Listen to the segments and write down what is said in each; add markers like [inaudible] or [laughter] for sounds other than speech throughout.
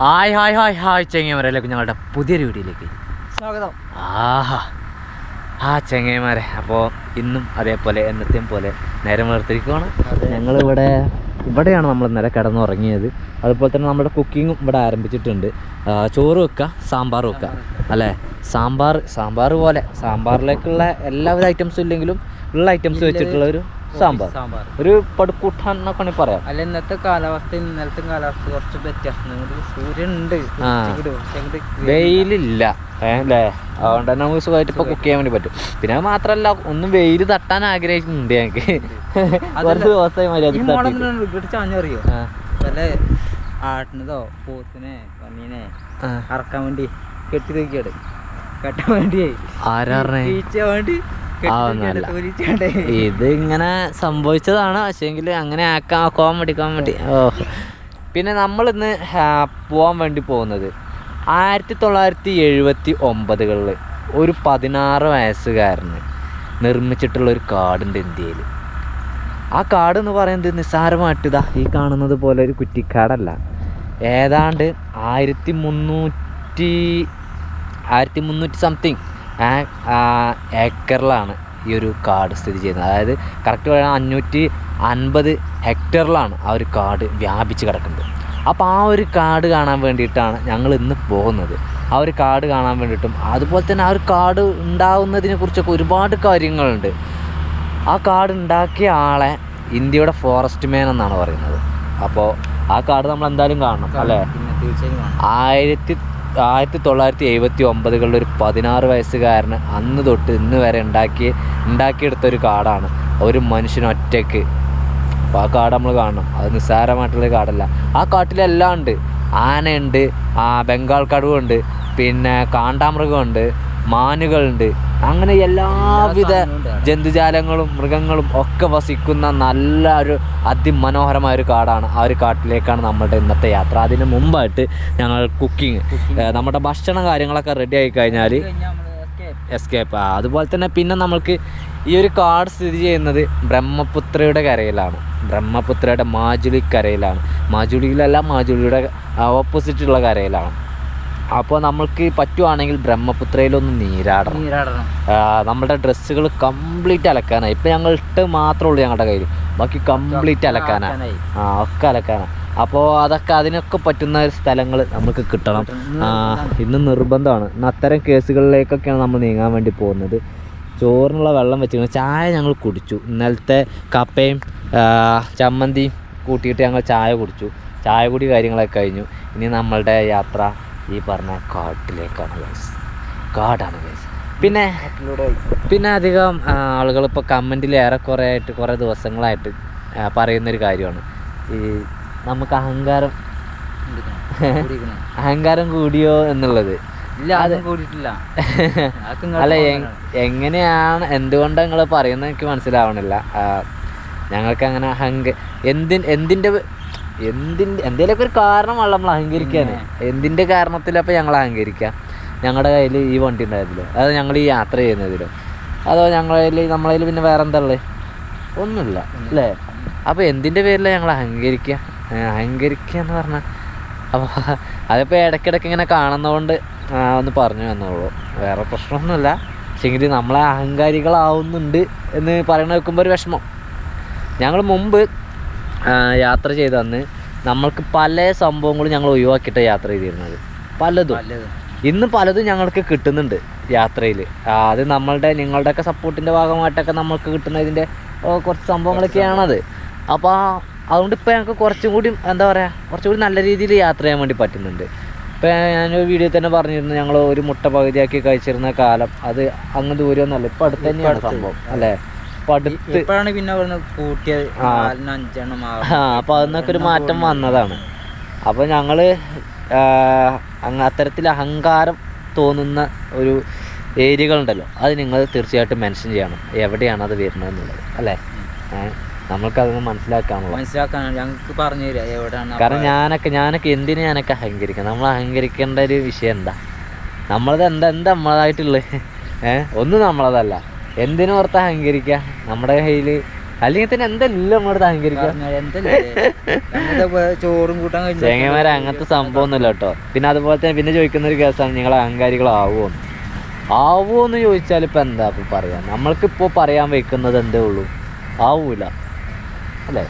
Hi hi hi hi ചെങ്ങന്മാരേലേക്ക് ഞങ്ങളുടെ പുതിയൊരു വീഡിയോയിലേക്ക്. സ്വാഗതം. ആഹാ. ആ ചെങ്ങേമാരെ അപ്പോൾ ഇന്നും അതേപോലെ എന്നത്തെയും പോലെ നേരം വളർത്തിരിക്കുവാണ് അതെ. ഞങ്ങളിവിടെ ഇവിടെയാണ് നമ്മൾ ഇന്നലെ കിടന്നുറങ്ങിയത്. അതുപോലെ തന്നെ നമ്മുടെ കുക്കിങ്ങും ഇവിടെ ആരംഭിച്ചിട്ടുണ്ട്. ചോറ് വെക്കുക സാമ്പാർ വെക്കുക അല്ലേ? സാമ്പാർ സാമ്പാർ പോലെ. സാമ്പാറിലേക്കുള്ള എല്ലാവിധ ഐറ്റംസും ഇല്ലെങ്കിലും ഉള്ള ഐറ്റംസ് വെച്ചിട്ടുള്ള ഒരു സാമ്പാർ. ഒരു പടുക്കൂട്ടാൻ എന്നൊക്കെ വേണമെങ്കിൽ പറയാം. അല്ല ഇന്നത്തെ കാലാവസ്ഥ ഇന്നലത്തെ കാലാവസ്ഥ കുറച്ച് വ്യത്യാസം സൂര്യൻ ഉണ്ട്. വെയിലില്ല. അല്ലേ? അതുകൊണ്ട് തന്നെ നമുക്ക് സുഖമായിട്ട് ഇപ്പൊ കുക്ക് ചെയ്യാൻ വേണ്ടി പറ്റും. പിന്നെ മാത്രല്ല ഒന്ന് വെയിൽ തട്ടാൻ ആഗ്രഹിക്കുന്നുണ്ട് ഞങ്ങൾക്ക് കുറച്ച് ദിവസമായി മര്യാദ ആട്ടിനതോ പോത്തിനെ പന്നീനെ അറക്കാൻ വേണ്ടി കെട്ടി തൂക്കിയാണ് കെട്ടാൻ. ഇത് ഇങ്ങനെ സംഭവിച്ചതാണ്. പക്ഷേങ്കിൽ അങ്ങനെ ആക്കാൻ കോമഡി കോമഡി ഓ. പിന്നെ നമ്മളിന്ന് ഇന്ന് പോകാൻ വേണ്ടി പോകുന്നത് ആയിരത്തി തൊള്ളായിരത്തി എഴുപത്തി ഒമ്പതുകളിൽ ഒരു പതിനാറ് വയസ്സുകാരന് നിർമ്മിച്ചിട്ടുള്ള ഒരു കാടുണ്ട് ഇന്ത്യയിൽ ആ കാട് എന്ന് പറയുന്നത് നിസ്സാരമായിട്ട് ഇതാ ഈ കാണുന്നത് പോലെ ഒരു കുറ്റിക്കാടല്ല. ഏതാണ്ട് ആയിരത്തി മുന്നൂറ്റി ആയിരത്തി മുന്നൂറ്റി സംതിങ് ഏക്കറിലാണ് ഈ ഒരു കാട് സ്ഥിതി ചെയ്യുന്നത്. അതായത് കറക്റ്റ് പറയുക അഞ്ഞൂറ്റി അൻപത് ഹെക്ടറിലാണ് ആ ഒരു കാട് വ്യാപിച്ച് കിടക്കുന്നത്. അപ്പോൾ ആ ഒരു കാട് കാണാൻ വേണ്ടിയിട്ടാണ് ഞങ്ങൾ ഇന്ന് പോകുന്നത്. ആ ഒരു കാട് കാണാൻ വേണ്ടിയിട്ടും അതുപോലെ തന്നെ ആ ഒരു കാട് ഉണ്ടാകുന്നതിനെ കുറിച്ചൊക്കെ ഒരുപാട് കാര്യങ്ങളുണ്ട്. ആ കാട് ഉണ്ടാക്കിയ ആളെ ഇന്ത്യയുടെ ഫോറസ്റ്റ് മാൻ എന്നാണ് പറയുന്നത്. അപ്പോൾ ആ കാട് നമ്മൾ എന്തായാലും കാണണം അല്ലേ. ആയിരത്തി ആയിരത്തി തൊള്ളായിരത്തി എഴുപത്തി ഒമ്പതുകളിൽ ഒരു പതിനാറ് വയസ്സുകാരന് അന്ന് തൊട്ട് ഇന്ന് വരെ ഉണ്ടാക്കി ഉണ്ടാക്കിയെടുത്ത ഒരു കാടാണ്. ഒരു മനുഷ്യൻ ഒറ്റയ്ക്ക്. അപ്പോൾ ആ കാട് നമ്മൾ കാണണം. അത് നിസ്സാരമായിട്ടുള്ള കാടല്ല. ആ കാട്ടിലെല്ലാം ഉണ്ട്. ആനയുണ്ട് ബംഗാൾ കടുവുണ്ട് പിന്നെ കാണ്ടാമൃഗമുണ്ട് മാനുകളുണ്ട് അങ്ങനെ എല്ലാവിധ. ജന്തുജാലങ്ങളും മൃഗങ്ങളും ഒക്കെ വസിക്കുന്ന നല്ല ഒരു അതിമനോഹരമായ ഒരു കാടാണ് ആ ഒരു കാട്ടിലേക്കാണ് നമ്മളുടെ ഇന്നത്തെ യാത്ര. അതിന് മുമ്പായിട്ട് ഞങ്ങൾ കുക്കിംഗ് നമ്മുടെ ഭക്ഷണ കാര്യങ്ങളൊക്കെ റെഡി ആയി കഴിഞ്ഞാൽ എസ്കേപ്പ് അതുപോലെ തന്നെ പിന്നെ നമ്മൾക്ക് ഈ ഒരു കാട് സ്ഥിതി ചെയ്യുന്നത് ബ്രഹ്മപുത്രയുടെ കരയിലാണ്. ബ്രഹ്മപുത്രയുടെ മാജുലി കരയിലാണ് മാജുലിയിലല്ല മാജുലിയുടെ ഓപ്പോസിറ്റുള്ള കരയിലാണ്. അപ്പോൾ നമ്മൾക്ക് പറ്റുവാണെങ്കിൽ ബ്രഹ്മപുത്രയിലൊന്ന് നീരാടണം. നീരാടണം. നമ്മുടെ ഡ്രസ്സുകൾ കംപ്ലീറ്റ് അലക്കാനായി. ഇപ്പം ഞങ്ങൾ ഇട്ട് മാത്രമേ ഉള്ളൂ ഞങ്ങളുടെ കയ്യിൽ ബാക്കി കംപ്ലീറ്റ് അലക്കാനാണ് ആ ഒക്കെ അലക്കാനാണ് അപ്പോൾ അതൊക്കെ അതിനൊക്കെ പറ്റുന്ന സ്ഥലങ്ങൾ നമുക്ക് കിട്ടണം. ഇന്ന് നിർബന്ധമാണ്. ഇന്ന് അത്തരം കേസുകളിലേക്കൊക്കെയാണ് നമ്മൾ നീങ്ങാൻ വേണ്ടി പോകുന്നത്. ചോറിനുള്ള വെള്ളം വെച്ചിരുന്നു. ചായ ഞങ്ങൾ കുടിച്ചു. ഇന്നലത്തെ കപ്പയും ചമ്മന്തിയും കൂട്ടിയിട്ട് ഞങ്ങൾ ചായ കുടിച്ചു. ചായ കുടി കാര്യങ്ങളൊക്കെ കഴിഞ്ഞു. ഇനി നമ്മളുടെ യാത്ര ഈ പറഞ്ഞ കാട്ടിലേക്കാണ് ഗൈസ് കാടാണ് ഗൈസ് പിന്നെ പിന്നെ അധികം ആളുകൾ ഇപ്പോൾ കമന്റിൽ ഏറെക്കുറെ ആയിട്ട് കുറേ ദിവസങ്ങളായിട്ട് പറയുന്ന പറയുന്നൊരു കാര്യമാണ്. ഈ നമുക്ക് അഹങ്കാരം. അഹങ്കാരം കൂടിയോ എന്നുള്ളത്. ഇല്ല അത്. കൂടിയിട്ടില്ല. അല്ല എങ്ങനെയാണ് എന്തുകൊണ്ടാണ് നിങ്ങൾ പറയുന്നത് എനിക്ക് മനസ്സിലാവണില്ല. ഞങ്ങൾക്ക് അങ്ങനെ അഹങ്ക എന്തിൻ എന്തിന്റെ എന്തിന്റെ എന്തെങ്കിലുമൊക്കെ ഒരു കാരണമല്ല നമ്മൾ അഹങ്കരിക്കാൻ എന്തിന്റെ കാരണത്തിലപ്പോൾ ഞങ്ങൾ അഹങ്കരിക്കുക ഞങ്ങളുടെ കയ്യിൽ ഈ വണ്ടി ഉണ്ടായതിലോ. അത് ഞങ്ങൾ ഈ യാത്ര ചെയ്യുന്നതിലോ. അതോ ഞങ്ങളുടെ കയ്യിൽ നമ്മളെ കയ്യിൽ പിന്നെ വേറെ എന്താ ഉള്ളത് ഒന്നുമില്ല അല്ലേ? അപ്പോൾ എന്തിന്റെ പേരിലാണ് ഞങ്ങൾ അഹങ്കരിക്കുക അഹങ്കരിക്കുക എന്ന് പറഞ്ഞാൽ അപ്പോൾ അതിപ്പോൾ ഇടയ്ക്കിടയ്ക്ക് ഇങ്ങനെ കാണുന്നതുകൊണ്ട് ഒന്ന് പറഞ്ഞു എന്നുള്ളൂ വേറെ പ്രശ്നമൊന്നുമില്ല. പക്ഷേങ്കിൽ നമ്മളെ അഹങ്കാരികളാവുന്നുണ്ട് എന്ന് പറയണ വെക്കുമ്പോൾ ഒരു വിഷമം. ഞങ്ങൾ മുമ്പ് യാത്ര ചെയ്ത അന്ന് നമ്മൾക്ക് പല സംഭവങ്ങളും ഞങ്ങൾ ഒഴിവാക്കിയിട്ട് യാത്ര ചെയ്തിരുന്നത്. പലതും. ഇന്ന് പലതും ഞങ്ങൾക്ക് കിട്ടുന്നുണ്ട് യാത്രയിൽ അത് നമ്മളുടെ നിങ്ങളുടെയൊക്കെ സപ്പോർട്ടിന്റെ ഭാഗമായിട്ടൊക്കെ നമ്മൾക്ക് കിട്ടുന്ന ഇതിന്റെ ഓ, കുറച്ച് സംഭവങ്ങളൊക്കെയാണത്. അപ്പോൾ അതുകൊണ്ട് ഇപ്പോൾ ഞങ്ങൾക്ക് കുറച്ചും കൂടി എന്താ പറയുക കുറച്ചും കൂടി നല്ല രീതിയിൽ യാത്ര ചെയ്യാൻ വേണ്ടി പറ്റുന്നുണ്ട്. ഇപ്പോൾ ഞാനൊരു വീഡിയോ തന്നെ പറഞ്ഞിരുന്നു ഞങ്ങൾ ഒരു മുട്ട പകുതിയാക്കി കഴിച്ചിരുന്ന കാലം. അത് അങ്ങ് ദൂരമൊന്നുമല്ല ഇപ്പം അടുത്ത് തന്നെയാണ് സംഭവം അല്ലേ? അടുത്ത് ഇപ്പോഴാണ് പിന്നെ അവിടുന്ന് കൂട്ടിയത് ആ. അഞ്ചെണ്ണം ആ അപ്പോൾ അതിനൊക്കെ ഒരു മാറ്റം വന്നതാണ്. അപ്പൊ ഞങ്ങൾ അത്തരത്തിൽ അഹങ്കാരം തോന്നുന്ന ഒരു ഏരിയകളുണ്ടല്ലോ അത് നിങ്ങൾ തീർച്ചയായിട്ടും മെൻഷൻ ചെയ്യണം. എവിടെയാണ് അത് വരുന്നത് എന്നുള്ളത് അല്ലേ? നമ്മൾക്ക് അതൊന്ന് മനസ്സിലാക്കാനുള്ള. മനസ്സിലാക്കാനാണ്. ഞങ്ങൾക്ക് പറഞ്ഞു തരിക എവിടെയാണ് കാരണം ഞാനൊക്കെ ഞാനൊക്കെ എന്തിനു ഞാനൊക്കെ അഹങ്കരിക്കാം നമ്മൾ അഹങ്കരിക്കേണ്ട ഒരു വിഷയം എന്താ? നമ്മളത് എന്താ എന്താ നമ്മളതായിട്ടുള്ളത്? ഏഹ് ഒന്നും നമ്മളതല്ല. എന്തിനോർത്ത് അഹങ്കരിക്കുക നമ്മുടെ കയ്യിൽ അല്ലെങ്കിൽ തന്നെ എന്തെല്ലാം നമ്മളോട് അഹങ്കരിക്കുക ചോറും കൂട്ടാൻ ചേങ്ങന്മാരെ അങ്ങനത്തെ സംഭവമൊന്നുമില്ല കേട്ടോ. പിന്നെ അതുപോലെ തന്നെ പിന്നെ ചോദിക്കുന്ന ഒരു കേസാണ് നിങ്ങൾ അഹങ്കാരികളാവുമോ ആവുമോ എന്ന് ചോദിച്ചാൽ ഇപ്പം എന്താ ഇപ്പം പറയാ? നമ്മൾക്കിപ്പോൾ പറയാൻ വെക്കുന്നത് എന്തേ ഉള്ളൂ? ആവൂല. അല്ലേ?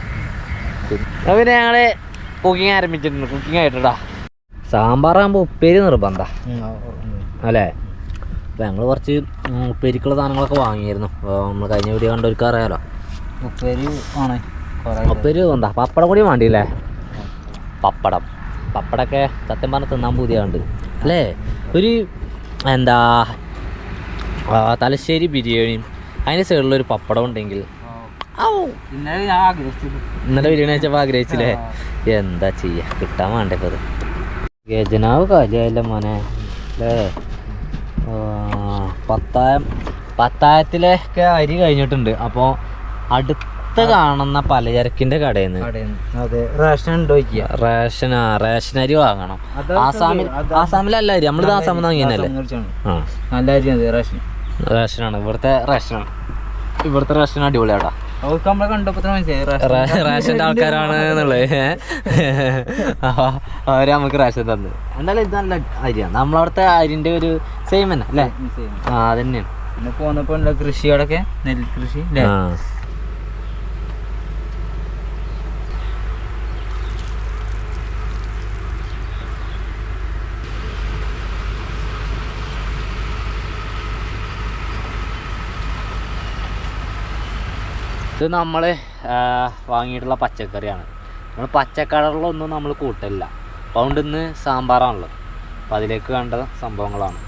പിന്നെ ഞങ്ങൾ ഞങ്ങൾ കുക്കിംഗ് ആരംഭിച്ചിട്ടുണ്ട് കുക്കിംഗ് ആയിട്ടാ സാമ്പാറാകുമ്പോൾ ഉപ്പേരി നിർബന്ധ. അല്ലേ? അപ്പോൾ ഞങ്ങൾ കുറച്ച് ഉപ്പേരിക്കുള്ള സാധനങ്ങളൊക്കെ വാങ്ങിയിരുന്നു നമ്മൾ കഴിഞ്ഞ വീഡിയോ കണ്ടവർക്ക് അറിയാലോ ഉപ്പേരി ആണ്. ഉപ്പേരി എന്താ? പപ്പടം കൂടി വേണ്ടിയില്ലേ? പപ്പടം. പപ്പടമൊക്കെ സത്യം പറഞ്ഞാൽ തിന്നാൻ പുതിയുണ്ട് അല്ലേ? ഒരു എന്താ തലശ്ശേരി ബിരിയാണിയും അതിന്റെ സൈഡിലൊരു പപ്പടം ഉണ്ടെങ്കിൽ. ഇന്നലെ ബിരിയാണി വെച്ചപ്പോൾ ആഗ്രഹിച്ചില്ലേ? എന്താ ചെയ്യുക കിട്ടാൻ വേണ്ടേ ഇപ്പോൾ അത്. ഗജനാവ് കാര്യമായില്ല മോനെ? അല്ലേ? പത്തായം പത്തായത്തിലേക്ക് അരി കഴിഞ്ഞിട്ടുണ്ട്. അപ്പോ അടുത്ത് കാണുന്ന പലചരക്കിന്റെ കടയിൽ നിന്ന് കടയിന്ന് റേഷൻ റേഷൻ ആ റേഷൻ അരി വാങ്ങണം. ആസാമിൽ ആസാമിലല്ല അരി. നമ്മളിത് ആസാമിൽ നിന്ന് വാങ്ങിയല്ലേ നല്ല അരി റേഷൻ. റേഷനാണ്. ഇവിടുത്തെ റേഷനാണ്. ഇവിടുത്തെ റേഷൻ അടിപൊളിയാടാ അവർക്ക് നമ്മളെ കണ്ടപ്പോ തന്നെ മനസ്സിലായി. റേഷൻ റേ- ആൾക്കാരാണ് എന്നുള്ളത് അവർ നമുക്ക് റേഷൻ തന്നു. എന്തായാലും ഇത് നല്ല അരിയാണ് നമ്മളവിടുത്തെ അരിന്റെ ഒരു സെയിം തന്നെ അല്ലേ? ആ അതന്നെയാണ്. പിന്നെ പോന്നപ്പോ കൃഷിയോടൊക്കെ നെൽ ഇത് നമ്മൾ വാങ്ങിയിട്ടുള്ള പച്ചക്കറിയാണ്. നമ്മൾ പച്ചക്കറികളൊന്നും നമ്മൾ കൂട്ടില്ല അതുകൊണ്ട് ഇന്ന് സാമ്പാറാണല്ലോ അപ്പം അതിലേക്ക് വേണ്ട സംഭവങ്ങളാണ്.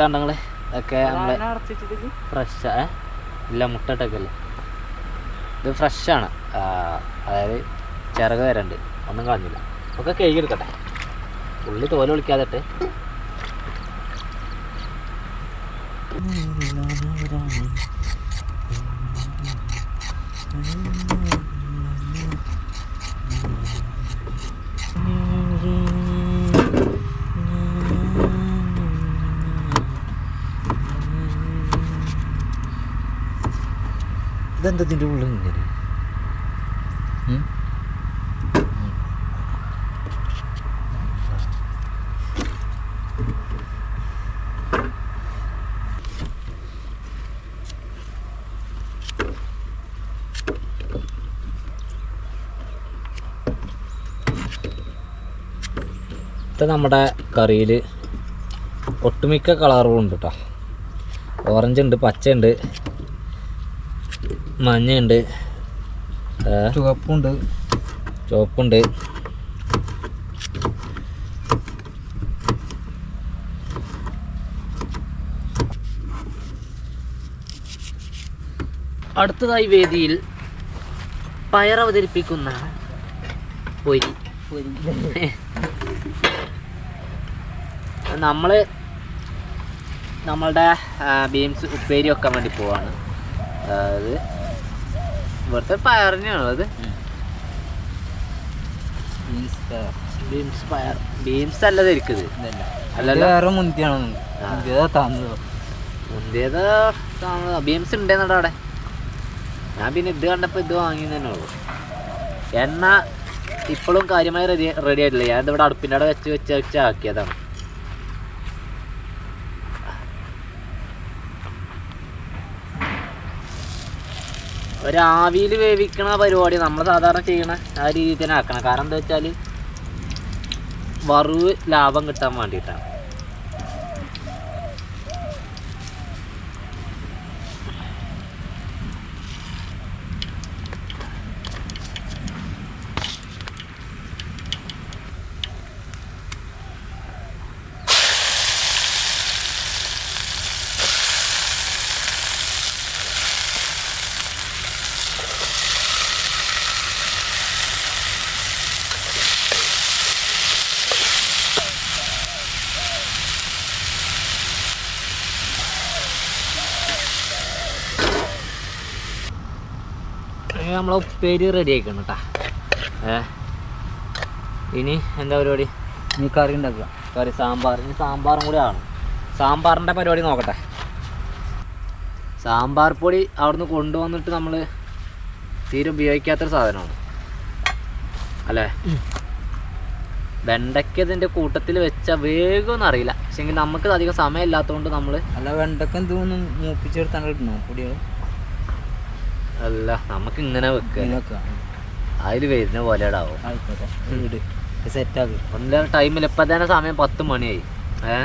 രണ്ടങ്ങൾ ഒക്കെ നമ്മൾ ഫ്രഷ് ഏ? ഇല്ല മുട്ടട്ടൊക്കെ അല്ലേ ഇത് ഫ്രഷാണ്. അതായത് ചിറക് വരണ്ട്. ഒന്നും കളഞ്ഞില്ല. ഒക്കെ കഴുകിയെടുക്കട്ടെ ഉള്ളി തോല വിളിക്കാതെ ഇട്ട് ഇതെന്താ ഇതിന്റെ ഉള്ളിൽ ഇങ്ങനെ നമ്മുടെ കറിയിൽ ഒട്ടുമിക്ക കളറുകളുണ്ട് കേട്ടോ. ഓറഞ്ച് ഉണ്ട് പച്ച ഉണ്ട് മഞ്ഞയുണ്ട്. ചുവപ്പുണ്ട്. ചുവപ്പുണ്ട്. അടുത്തതായി വേദിയിൽ പയർ അവതരിപ്പിക്കുന്ന പൊരി. നമ്മൾ നമ്മളുടെ ബീൻസ് ഉപ്പേരി വെക്കാൻ വേണ്ടി പോവാണ്. അതായത് ഇവിടുത്തെ പയർ. ബീൻസ് പയർ. ബീൻസ് അല്ല ധരിക്കുന്നത് ഇതല്ല. അല്ലല്ലോ. വേറെ മുന്തിയാണ്. മുന്തിയതാ തന്നത്. മുന്തിയത് ബീൻസ് ഉണ്ടെന്നടാ അവിടെ. ഞാൻ പിന്നെ ഇത് കണ്ടപ്പോൾ ഇത് വാങ്ങി തന്നെ ഉള്ളൂ. എണ്ണ ഇപ്പോഴും കാര്യമായി റെഡി റെഡി ആയിട്ടില്ല. ഞാൻ ഇവിടെ അടുപ്പിന്റെ അവിടെ വെച്ച് വെച്ച് വെച്ച് ആക്കിയതാണ്. ഒരു ആവിയിൽ വേവിക്കണ പരിപാടി നമ്മൾ സാധാരണ ചെയ്യണ ആ രീതിയിൽ തന്നെ ആക്കണം. കാരണം എന്താ വെച്ചാൽ വറവ് ലാഭം കിട്ടാൻ വേണ്ടിയിട്ടാണ് അങ്ങനെ നമ്മളെ ഉപ്പേരി റെഡി ആക്കണം കേട്ടാ ഇനി എന്താ പരിപാടി? ഇനി കറി ഉണ്ടാക്കുക കറി സാമ്പാർ. ഇനി സാമ്പാറും കൂടി ആണ് സാമ്പാറിന്റെ പരിപാടി നോക്കട്ടെ. സാമ്പാർ പൊടി അവിടുന്ന് കൊണ്ടുവന്നിട്ട് നമ്മൾ തീരെ ഉപയോഗിക്കാത്തൊരു സാധനമാണ്. അല്ലേ? വെണ്ടയ്ക്ക ഇതിന്റെ കൂട്ടത്തിൽ വെച്ച വേഗമൊന്നും അറിയില്ല. പക്ഷെങ്കിൽ നമുക്ക് അധികം സമയമില്ലാത്തതുകൊണ്ട് നമ്മൾ അല്ല വെണ്ടക്ക എന്തോന്നും മൂപ്പിച്ചെടുത്താണ് കിട്ടണോ പൊടികൾ അല്ല നമുക്ക് ഇങ്ങനെ വെക്കുക അതിൽ അതിൽ വരുന്ന പോലെ ഇടാവോ ഇട്. സെറ്റാക്ക് ഒന്നിലെ ടൈമിൽ ഇപ്പം തന്നെ സമയം പത്ത് മണിയായി. ഏ?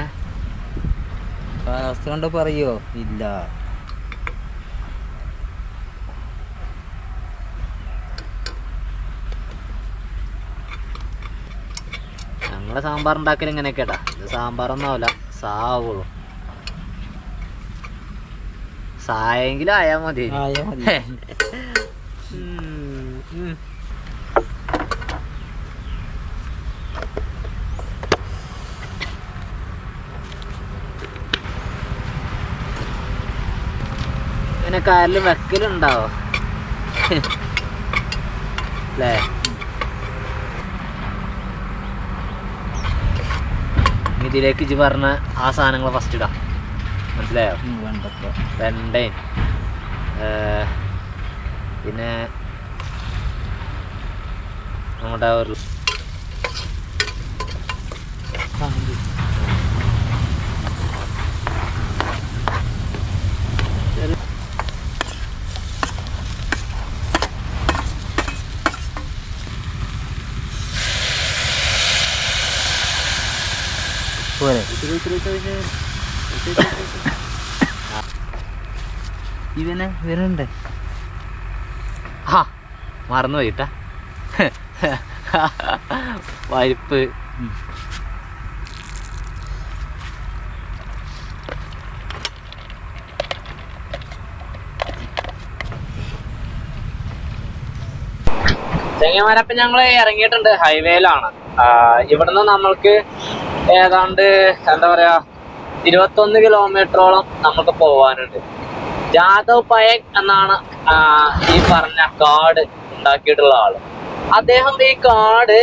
കാലാവസ്ഥ കണ്ടോ പറയോ? ഇല്ല. ഞങ്ങളെ സാമ്പാർ ഉണ്ടാക്കൽ ഇങ്ങനെയൊക്കെ കേട്ടാ ഇത് സാമ്പാറൊന്നും ആവില്ല സാവുള്ളൂ സായെങ്കിലും മതി. ആയാ മതി. പിന്നെ കാറിൽ കാലിൽ വെക്കലുണ്ടാവോ? അല്ലേ? ഇതിലേക്ക് ഇജ്ജ് പറഞ്ഞ ആ സാധനങ്ങൾ ഫസ്റ്റ് ഇടാം. മനസ്സിലായോ? ഉം, വെണ്ടക്ക വെണ്ടയും ഏ, പിന്നെ നമ്മുടെ ഒരു കാന്തി. പോരെ ഇവനെ ഇവനുണ്ട് ആ മറന്നു പോയിട്ടാ പരിപ്പ്. ചെങ്ങന്മാരപ്പം ഞങ്ങൾ ഇറങ്ങിയിട്ടുണ്ട് ഹൈവേയിലാണ്. ഇവിടുന്ന് നമ്മൾക്ക് ഏതാണ്ട് എന്താ പറയാ ഇരുപത്തൊന്ന് കിലോമീറ്ററോളം നമുക്ക് പോവാനുണ്ട്. ജാദവ് പയക് എന്നാണ് ഈ പറഞ്ഞ കാർഡ് ഉണ്ടാക്കിയിട്ടുള്ള ആൾ. അദ്ദേഹം ഈ കാർഡ്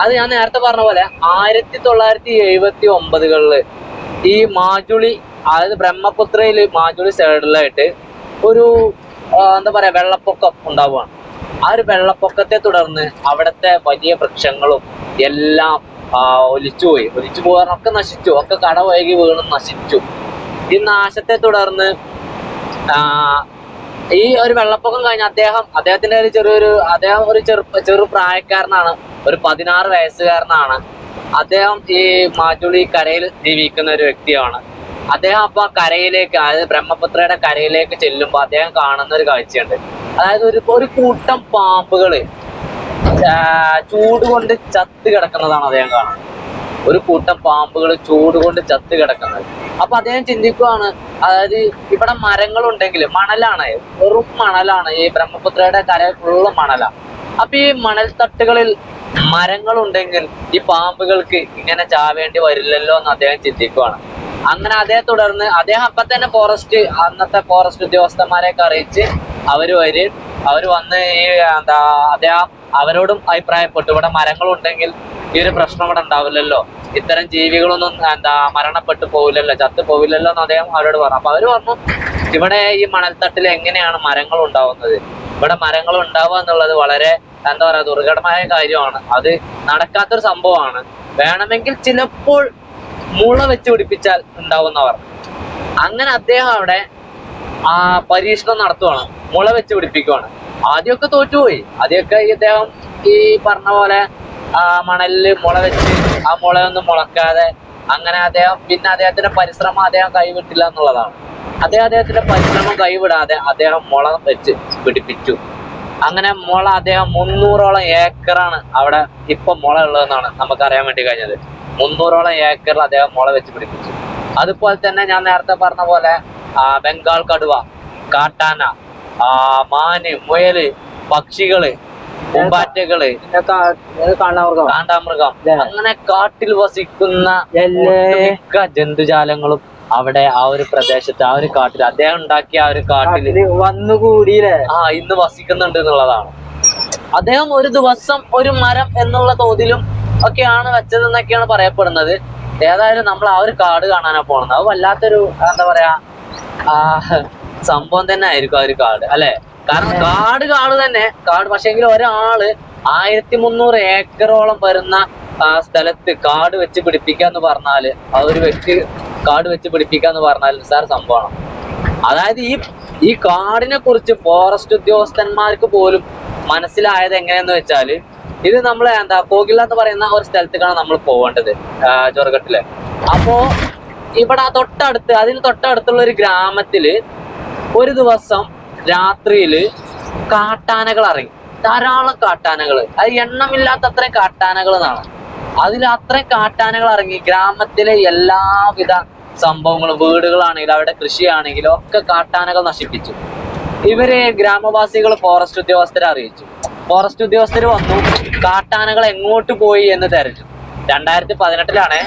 അത് ഞാൻ നേരത്തെ പറഞ്ഞ പോലെ ആയിരത്തി തൊള്ളായിരത്തി എഴുപത്തി ഒമ്പതുകളിൽ ഈ മാജുളി അതായത് ബ്രഹ്മപുത്രയിൽ മാജുളി സൈഡിലായിട്ട് ഒരു എന്താ പറയാ വെള്ളപ്പൊക്കം ഉണ്ടാവുകയാണ്. ആ ഒരു വെള്ളപ്പൊക്കത്തെ തുടർന്ന് അവിടുത്തെ വലിയ വൃക്ഷങ്ങളും എല്ലാം ഒലിച്ചുപോയി ഒലിച്ചു പോകാനൊക്കെ നശിച്ചു. ഒക്കെ കട വൈകി വീണ് നശിച്ചു. ഈ നാശത്തെ തുടർന്ന് ഈ ഒരു വെള്ളപ്പൊക്കം കഴിഞ്ഞ അദ്ദേഹം അദ്ദേഹത്തിന്റെ ഒരു ചെറിയൊരു അദ്ദേഹം ഒരു ചെറു ചെറു പ്രായക്കാരനാണ്. ഒരു പതിനാറ് വയസ്സുകാരനാണ്. അദ്ദേഹം ഈ മാറ്റുള്ളി കരയിൽ ജീവിക്കുന്ന ഒരു വ്യക്തിയാണ്. അദ്ദേഹം അപ്പൊ കരയിലേക്ക് അതായത് ബ്രഹ്മപുത്രയുടെ കരയിലേക്ക് ചെല്ലുമ്പോൾ അദ്ദേഹം കാണുന്ന ഒരു കാഴ്ചയുണ്ട്. അതായത് ഒരു ഒരു കൂട്ടം പാമ്പുകൾ ചൂട് കൊണ്ട് ചത്ത് കിടക്കുന്നതാണ് അദ്ദേഹം കാണുന്നത്. ഒരു കൂട്ടം പാമ്പുകൾ ചൂട് കൊണ്ട് ചത്ത് കിടക്കുന്നത്. അപ്പൊ അദ്ദേഹം ചിന്തിക്കുവാണ് അതായത് ഇവിടെ മരങ്ങളുണ്ടെങ്കിൽ മണലാണ് വെറും മണലാണ് ഈ ബ്രഹ്മപുത്രയുടെ കര ഫുള്ള് മണലാണ് അപ്പൊ ഈ മണൽത്തട്ടുകളിൽ മരങ്ങളുണ്ടെങ്കിൽ ഈ പാമ്പുകൾക്ക് ഇങ്ങനെ ചാവേണ്ടി വരില്ലല്ലോ എന്ന് അദ്ദേഹം ചിന്തിക്കുവാണ്. അങ്ങനെ അതേ തുടർന്ന് അദ്ദേഹം അപ്പൊ തന്നെ ഫോറസ്റ്റ് അന്നത്തെ ഫോറസ്റ്റ് ഉദ്യോഗസ്ഥന്മാരെയൊക്കെ അറിയിച്ച് അവർ വരും അവർ വന്ന് ഈ എന്താ അദ്ദേഹം അവരോടും അഭിപ്രായപ്പെട്ടു. ഇവിടെ മരങ്ങളുണ്ടെങ്കിൽ ഈ ഒരു പ്രശ്നം ഇവിടെ ഉണ്ടാവില്ലല്ലോ. ഇത്തരം ജീവികളൊന്നും എന്താ മരണപ്പെട്ടു പോവില്ലല്ലോ ചത്തു പോവില്ലല്ലോ എന്ന് അദ്ദേഹം അവരോട് പറഞ്ഞു. അപ്പൊ അവർ പറഞ്ഞു ഇവിടെ ഈ മണൽത്തട്ടിൽ എങ്ങനെയാണ് മരങ്ങൾ ഉണ്ടാവുന്നത്? ഇവിടെ മരങ്ങൾ ഉണ്ടാവുക എന്നുള്ളത് വളരെ എന്താ പറയാ ദുർഘടമായ കാര്യമാണ്. അത് നടക്കാത്തൊരു സംഭവമാണ്. വേണമെങ്കിൽ ചിലപ്പോൾ മുള വെച്ച് പിടിപ്പിച്ചാൽ ഉണ്ടാവുന്നവർ. അങ്ങനെ അദ്ദേഹം അവിടെ ആ പരീക്ഷണം നടത്തുവാണ്. മുള വെച്ച് പിടിപ്പിക്കുവാണ്. ആദ്യമൊക്കെ തോറ്റുപോയി. ആദ്യമൊക്കെ ഈ ഇദ്ദേഹം ഈ പറഞ്ഞ പോലെ ആ മണലിൽ മുള വെച്ച് ആ മുളയൊന്നും മുളക്കാതെ അങ്ങനെ അദ്ദേഹം പിന്നെ അദ്ദേഹത്തിന്റെ പരിശ്രമം അദ്ദേഹം കൈവിട്ടില്ല എന്നുള്ളതാണ്. അദ്ദേഹം അദ്ദേഹത്തിന്റെ പരിശ്രമം കൈവിടാതെ അദ്ദേഹം മുള വെച്ച് പിടിപ്പിച്ചു. അങ്ങനെ മുള അദ്ദേഹം മുന്നൂറോളം ഏക്കറാണ് അവിടെ ഇപ്പൊ മുള ഉള്ളതെന്നാണ് നമുക്ക് അറിയാൻ വേണ്ടി കഴിഞ്ഞത്. മുന്നൂറോളം ഏക്കറിൽ അദ്ദേഹം മുള വെച്ച് പിടിപ്പിച്ചു. അതുപോലെ തന്നെ ഞാൻ നേരത്തെ പറഞ്ഞ പോലെ ബംഗാൾ കടുവ കാട്ടാന മാന് മുയൽ പക്ഷികൾ പൂമ്പാറ്റകൾ കാണ്ടാമൃഗം. അങ്ങനെ കാട്ടിൽ വസിക്കുന്ന ഒട്ടുമിക്ക ജന്തുജാലങ്ങളും അവിടെ ആ ഒരു പ്രദേശത്ത് ആ ഒരു കാട്ടിൽ അദ്ദേഹം ഉണ്ടാക്കിയ ആ ഒരു കാട്ടിൽ വന്നുകൂടിയില്ലേ? ആ ഇന്ന് വസിക്കുന്നുണ്ട് എന്നുള്ളതാണ്. അദ്ദേഹം ഒരു ദിവസം ഒരു മരം എന്നുള്ള തോതിലും ഒക്കെയാണ് വെച്ചത് എന്നൊക്കെയാണ് പറയപ്പെടുന്നത്. ഏതായാലും നമ്മൾ ആ ഒരു കാട് കാണാനാണ് പോണത്. അത് വല്ലാത്തൊരു എന്താ പറയാ ആ, സംഭവം തന്നെ ആയിരിക്കും ആ ഒരു കാട് അല്ലെ? കാരണം കാട് കാട് തന്നെ. കാട് പക്ഷെങ്കിൽ ഒരാൾ ആയിരത്തി മുന്നൂറ് ഏക്കറോളം വരുന്ന സ്ഥലത്ത് കാട് വെച്ച് പിടിപ്പിക്കാന്ന് പറഞ്ഞാൽ ആ ഒരു വ്യക്തി കാട് വെച്ച് പിടിപ്പിക്കാന്ന് പറഞ്ഞാൽ സാർ സംഭവമാണ്. അതായത് ഈ ഈ കാടിനെ കുറിച്ച് ഫോറസ്റ്റ് ഉദ്യോഗസ്ഥന്മാർക്ക് പോലും മനസ്സിലായത് എങ്ങനെയെന്ന് വെച്ചാൽ ഇത് നമ്മൾ എന്താ പോകില്ല എന്ന് പറയുന്ന ഒരു സ്ഥലത്തേക്കാണ് നമ്മൾ പോകേണ്ടത് ചൊറകട്ടിൽ. അപ്പോ ഇവിടെ തൊട്ടടുത്ത് അതിന് തൊട്ടടുത്തുള്ള ഒരു ഗ്രാമത്തിൽ ഒരു ദിവസം രാത്രിയിൽ കാട്ടാനകൾ ഇറങ്ങി ധാരാളം കാട്ടാനകൾ അത് എണ്ണമില്ലാത്ത അത്രയും കാട്ടാനകൾ എന്നാണ് അതിൽ അത്രയും കാട്ടാനകൾ ഇറങ്ങി ഗ്രാമത്തിലെ എല്ലാവിധ സംഭവങ്ങളും വീടുകളാണെങ്കിലും അവിടെ കൃഷിയാണെങ്കിലും ഒക്കെ കാട്ടാനകൾ നശിപ്പിച്ചു. ഇവരെ ഗ്രാമവാസികൾ ഫോറസ്റ്റ് ഉദ്യോഗസ്ഥരെ അറിയിച്ചു. ഫോറസ്റ്റ് ഉദ്യോഗസ്ഥർ വന്നു. കാട്ടാനകൾ എങ്ങോട്ട് പോയി എന്ന് തെരഞ്ഞു. രണ്ടായിരത്തി പതിനെട്ടിലാണ്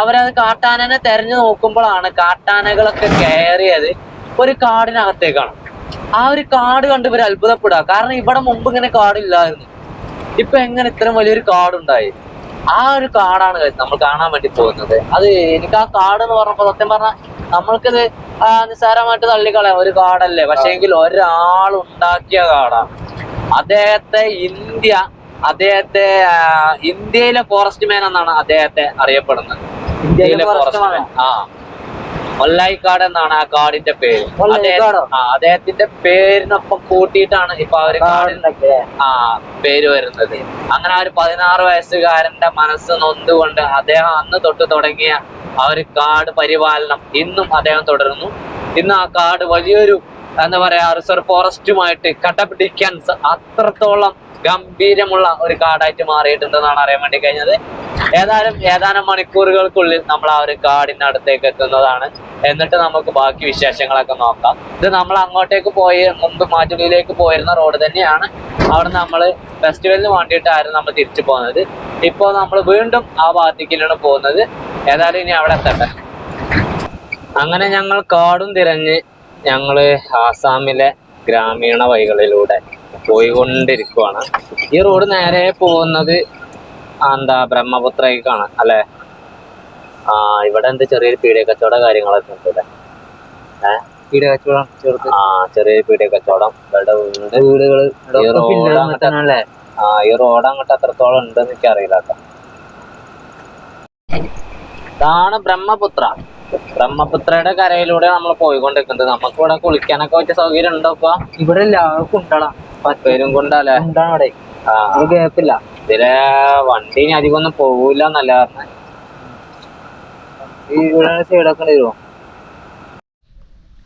അവരത് കാട്ടാനനെ തെരഞ്ഞു നോക്കുമ്പോഴാണ് കാട്ടാനകളൊക്കെ കയറിയത് ഒരു കാടിനകത്തേക്കാണ്. ആ ഒരു കാട് കണ്ട് ഇവർ അത്ഭുതപ്പെടുക. കാരണം ഇവിടെ മുമ്പ് ഇങ്ങനെ കാടില്ലായിരുന്നു. ഇപ്പൊ എങ്ങനെ ഇത്രയും വലിയൊരു കാടുണ്ടായി? ആ ഒരു കാടാണ് നമ്മൾ കാണാൻ വേണ്ടി പോകുന്നത്. അത് എനിക്ക് ആ കാട് എന്ന് പറഞ്ഞപ്പോ സത്യം പറഞ്ഞാൽ നമ്മൾക്കിത് നിസ്സാരമായിട്ട് തള്ളിക്കളയാം. ഒരു കാടല്ലേ. പക്ഷേ എങ്കിൽ ഒരാൾ ഉണ്ടാക്കിയ കാടാണ്. അദ്ദേഹത്തെ ഇന്ത്യ അദ്ദേഹത്തെ ഇന്ത്യയിലെ ഫോറസ്റ്റ് മാൻ എന്നാണ് അദ്ദേഹത്തെ അറിയപ്പെടുന്നത്. ഇന്ത്യയിലെ ഫോറസ്റ്റ് മാൻ ആ. കൊല്ലായിക്കാട് എന്നാണ് ആ കാടിന്റെ പേര്. അദ്ദേഹത്തിന്റെ പേരിനൊപ്പം കൂട്ടിയിട്ടാണ് ഇപ്പൊ അവർ കാടിന്റെ ആ പേര് വരുന്നത്. അങ്ങനെ ആ ഒരു പതിനാറ് വയസ്സുകാരന്റെ മനസ്സ് നൊന്തുകൊണ്ട് അദ്ദേഹം അന്ന് തൊട്ട് തുടങ്ങിയ ആ ഒരു കാട് പരിപാലനം ഇന്നും അദ്ദേഹം തുടരുന്നു. ഇന്ന് ആ കാട് വലിയൊരു എന്താ പറയാ റിസർവ് ഫോറസ്റ്റുമായിട്ട് കടപിടിക്കാൻ അത്രത്തോളം ഗംഭീരമുള്ള ഒരു കാടായിട്ട് മാറിയിട്ടുണ്ടെന്നാണ് അറിയാൻ വേണ്ടി കഴിഞ്ഞത്. ഏതായാലും ഏതാനും മണിക്കൂറുകൾക്കുള്ളിൽ നമ്മൾ ആ ഒരു കാടിന്റെ അടുത്തേക്ക് എത്തുന്നതാണ്. എന്നിട്ട് നമുക്ക് ബാക്കി വിശേഷങ്ങളൊക്കെ നോക്കാം. ഇത് നമ്മൾ അങ്ങോട്ടേക്ക് പോയി മുമ്പ് മാറ്റുള്ളിയിലേക്ക് പോയിരുന്ന റോഡ് തന്നെയാണ്. അവിടെ നമ്മൾ ഫെസ്റ്റിവലിന് വേണ്ടിയിട്ടായിരുന്നു നമ്മൾ തിരിച്ചു പോകുന്നത്. ഇപ്പോൾ നമ്മൾ വീണ്ടും ആ ഭാഗത്തേക്കിലാണ് പോകുന്നത്. ഏതായാലും ഇനി അവിടെ എത്തട്ടെ. അങ്ങനെ ഞങ്ങൾ കാടും തിരഞ്ഞ് ഞങ്ങൾ ആസാമിലെ ഗ്രാമീണ വഴികളിലൂടെ പോയിക്കൊണ്ടിരിക്കുവാണ്. ഈ റോഡ് നേരെ പോകുന്നത് എന്താ ബ്രഹ്മപുത്രയ്ക്കാണ് അല്ലേ? ആ ഇവിടെ എന്ത് ചെറിയൊരു പീഡിയ കച്ചവട കാര്യങ്ങളൊക്കെ ഉണ്ട് അല്ലേ ഏഹ് പീഡിയ കച്ചവടം ആ ചെറിയ പീഡിയ കച്ചവടം. ഇവിടെ വീട് വീടുകൾ ഈ റോഡ് അങ്ങോട്ട് ആ ഈ റോഡ് അങ്ങോട്ട് എത്രത്തോളം ഉണ്ടെന്ന് എനിക്ക് അറിയില്ല കേട്ടോ. ഇതാണ് ബ്രഹ്മപുത്ര. ബ്രഹ്മപുത്രയുടെ കരയിലൂടെ നമ്മൾ പോയിക്കൊണ്ടിരിക്കുന്നത്. നമുക്ക് ഇവിടെ കുളിക്കാനൊക്കെ പറ്റിയ സൗകര്യം ഉണ്ടോ ഇപ്പൊ? ഇവിടെ എല്ലാവർക്കും ഉണ്ടാടാ. പേരും കൊണ്ടാലേ കൊണ്ടാണ് അവിടെ ഗ്യാപ്പില്ല. ഇതിലെ വണ്ടി ഇനി അധികം ഒന്നും പോവില്ല എന്നല്ല ഈ ഇവിടെ തരുമോ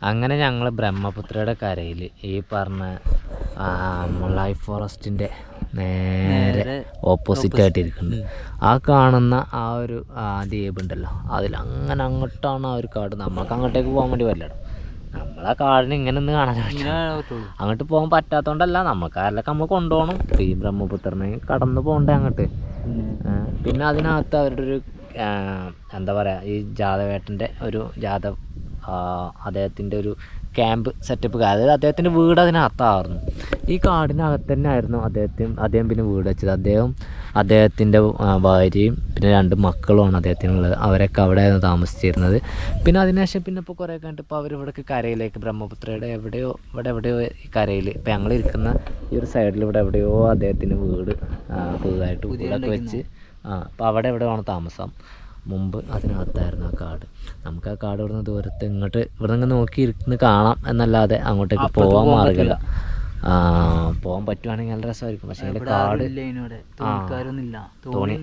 അങ്ങനെ ഞങ്ങൾ ബ്രഹ്മപുത്രയുടെ കരയിൽ ഈ പറഞ്ഞ മുള്ളായി ഫോറസ്റ്റിന്റെ നേരെ ഓപ്പോസിറ്റ് ആയിട്ട് ഇരിക്കുന്നത് ആ കാണുന്ന ആ ഒരു ദ്വീപുണ്ടല്ലോ അതിൽ അങ്ങനെ അങ്ങോട്ടാണ് ആ ഒരു കാട്. നമുക്ക് അങ്ങോട്ടേക്ക് പോകാൻ വേണ്ടി പറ്റില്ല നമ്മളാ കാടിന് ഇങ്ങനെ ഒന്ന് കാണാൻ അങ്ങോട്ട് പോകാൻ പറ്റാത്തോണ്ടല്ല നമുക്ക് ആരിലൊക്കെ നമ്മൾ കൊണ്ടുപോകണം. ഈ ബ്രഹ്മപുത്രനെ കടന്നു പോകണ്ടേ അങ്ങോട്ട്. പിന്നെ? അതിനകത്ത് അവരുടെ ഒരു എന്താ പറയുക ഈ ജാതവേട്ടന്റെ ഒരു ജാത അദ്ദേഹത്തിന്റെ ഒരു ക്യാമ്പ് സെറ്റപ്പ് അതായത് അദ്ദേഹത്തിന്റെ വീട് അതിനകത്തായിരുന്നു ഈ കാടിനകത്ത് തന്നെ ആയിരുന്നു അദ്ദേഹത്തിന് അദ്ദേഹം പിന്നെ വീട് വെച്ചത്. അദ്ദേഹം അദ്ദേഹത്തിന്റെ ഭാര്യയും പിന്നെ രണ്ട് മക്കളുമാണ് അദ്ദേഹത്തിനുള്ളത്. അവരൊക്കെ അവിടെയായിരുന്നു താമസിച്ചിരുന്നത്. പിന്നെ അതിനുശേഷം പിന്നെ ഇപ്പോൾ കുറേ കഴിഞ്ഞിട്ട് ഇപ്പോൾ അവർ ഇവിടേക്ക് കരയിലേക്ക് ബ്രഹ്മപുത്രയുടെ എവിടെയോ ഇവിടെ എവിടെയോ ഈ കരയിൽ ഇപ്പോൾ ഞങ്ങൾ ഇരിക്കുന്ന ഈ ഒരു സൈഡിൽ ഇവിടെ എവിടെയോ അദ്ദേഹത്തിന്റെ വീട് പുതുതായിട്ട് വീടൊക്കെ വെച്ച് ആ അപ്പോൾ അവിടെ എവിടെയാണ് താമസം. മുമ്പ് അതിനകത്തായിരുന്നു ആ കാട്. നമുക്ക് ആ കാട് ഇവിടുന്ന് ദൂരത്ത് ഇങ്ങോട്ട് ഇവിടെ നിന്ന് നോക്കി ഇരുന്ന് കാണാം എന്നല്ലാതെ അങ്ങോട്ടേക്ക് പോകാൻ മാർഗമില്ല പോകാൻ പറ്റുവാണെങ്കിൽ നല്ല രസമായിരിക്കും. പക്ഷേ അതിന്റെ കാട് തോണി